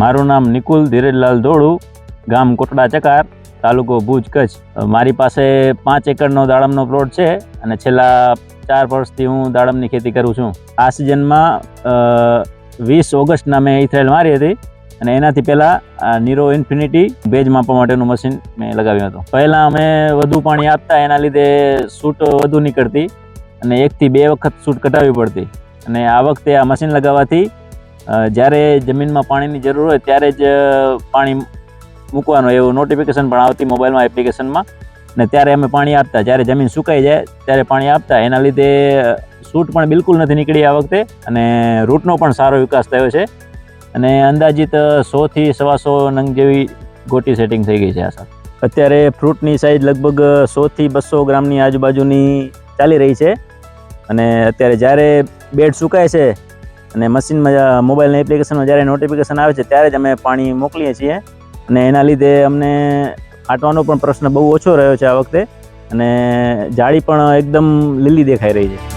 મારું નામ નિકુલ ધીરજલાલ ધોળુ, ગામ કોટડા ચકાર, તાલુકો ભુજ કચ્છ. મારી પાસે પાંચ એકરનો દાડમનો પ્લોટ છે અને છેલ્લા ચાર વર્ષથી હું દાડમની ખેતી કરું છું. આ સિઝનમાં વીસ ઓગસ્ટના મેં ઇથરાયલ મારી હતી અને એનાથી પહેલાં નીરો ઇન્ફિનિટી ભેજ માપવા માટેનું મશીન મેં લગાવ્યું હતું. પહેલાં અમે વધુ પાણી આપતા, એના લીધે સૂટ વધુ નીકળતી અને એકથી બે વખત સૂટ કટાવવી પડતી. અને આ વખતે આ મશીન લગાવવાથી જ્યારે જમીનમાં પાણીની જરૂર હોય ત્યારે જ પાણી મૂકવાનું, એવું નોટિફિકેશન પણ આવતી મોબાઈલમાં એપ્લિકેશનમાં ને ત્યારે અમે પાણી આપતા. જ્યારે જમીન સુકાઈ જાય, ત્યારે પાણી આપતા. એના લીધે સૂટ પણ બિલકુલ નથી નીકળી આ વખતે અને રૂટનો પણ સારો વિકાસ થયો છે. અને અંદાજિત સોથી સવાસો નંગ જેવી ગોટી સેટિંગ થઈ ગઈ છે આ અત્યારે ફ્રૂટની સાઇઝ લગભગ સોથી બસો ગ્રામની આજુબાજુની ચાલી રહી છે. અને અત્યારે જ્યારે બેડ સુકાય છે અને મશીનમાં મોબાઈલની એપ્લિકેશનમાં જ્યારે નોટિફિકેશન આવે છે, ત્યારે જ અમે પાણી મોકલીએ છીએ. અને એના લીધે અમને આટવાનો પણ પ્રશ્ન બહુ ઓછો રહ્યો છે આ વખતે. અને જાળી પણ એકદમ લીલી દેખાઈ રહી છે.